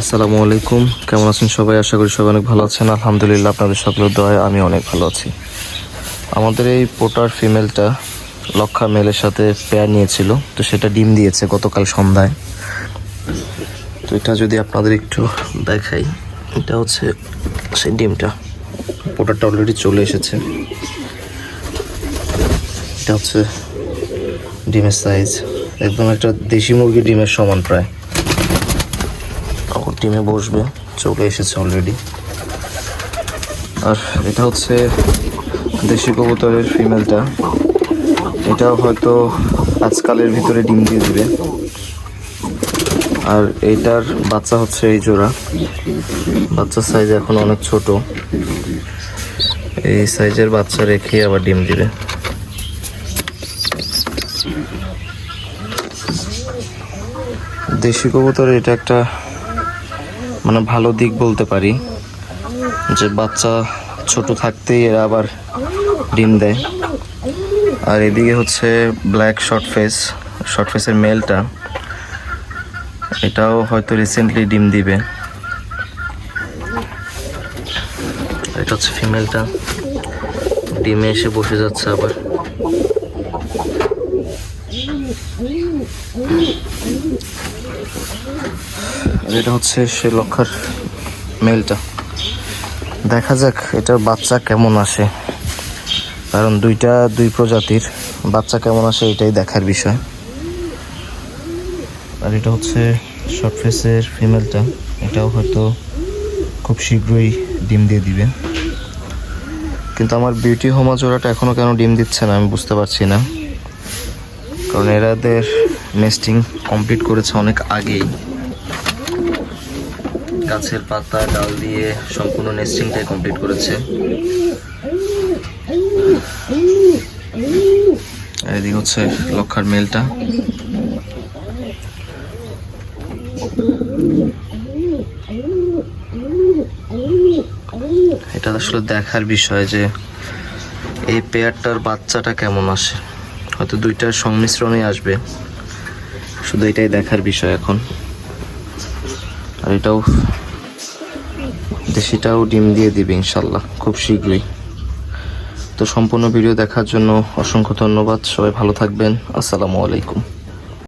আসসালামু আলাইকুম। কেমন আছেন সবাই? আশা করি সবাই অনেক ভালো আছেন। আলহামদুলিল্লাহ, আপনাদের সকলের দোয়ায় আমি অনেক ভালো আছি। আমাদের এই পোটার ফিমেলটা লক্ষা মেলের সাথে পেয়ার নিয়েছিল। তো সেটা ডিম দিয়েছে গতকাল সন্ধ্যায়। তো এটা যদি আপনাদের একটু দেখাই, এটা হচ্ছে সেই ডিমটা। পোটারটা অলরেডি চলে এসেছে। এটা হচ্ছে ডিমের সাইজ একদম একটা দেশি মুরগির ডিমের সমান প্রায়। টিমে বসবে, চলে এসেছে অলরেডি আর এটা হচ্ছে দেশি কবুতরের ফিমেলটা এটাও হয়তো আজকালের ভিতরে ডিম দিয়ে দিবে। আর এইটার বাচ্চা হচ্ছে এই জোড়া। বাচ্চার সাইজ এখন অনেক ছোট। এই সাইজের বাচ্চা রেখে আবার ডিম দিবে। দেশি কবুতর এটা একটা মানে ভালো দিক বলতে পারি, যে বাচ্চা ছোট থাকতেই এরা আবার ডিম দেয়। আর এদিকে হচ্ছে ব্ল্যাক শর্ট ফেস শর্ট ফেসের মেলটা এটাও হয়তো রিসেন্টলি ডিম দিবে। এটা হচ্ছে ফিমেলটা ডিমে এসে বসে যাচ্ছে আবার। আর এটা হচ্ছে সে লক্ষার মেলটা। দেখা যাক এটার বাচ্চা কেমন আসে। কারণ দুইটা, দুই প্রজাতির বাচ্চা কেমন আসে এটাই দেখার বিষয়। আর এটা হচ্ছে শর্ট ফেসের ফিমেলটা। এটাও হয়তো খুব শীঘ্রই ডিম দিয়ে দিবে। কিন্তু আমার বিউটি হোমা জোড়াটা এখনও কেন ডিম দিচ্ছে না আমি বুঝতে পারছি না। কারণ এরাদের নেস্টিং কমপ্লিট করেছে অনেক আগেই। গাছের পাতা, ডাল দিয়ে সম্পূর্ণ নেস্টিংটাই কমপ্লিট করেছে। এদিকে হচ্ছে লক্ষার মেলটা। এটা আসলে দেখার বিষয় যে এই পেয়ারটার বাচ্চাটা কেমন আসে। হয়তো দুইটার সংমিশ্রণে আসবে। শুধু এটাই দেখার বিষয় এখন। আর এটাও দেশিটাও ডিম দিয়ে দিবে ইনশাল্লাহ, খুব শীঘ্রই। তো সম্পূর্ণ ভিডিও দেখার জন্য অসংখ্য ধন্যবাদ, সবাই ভালো থাকবেন, আসসালামু আলাইকুম।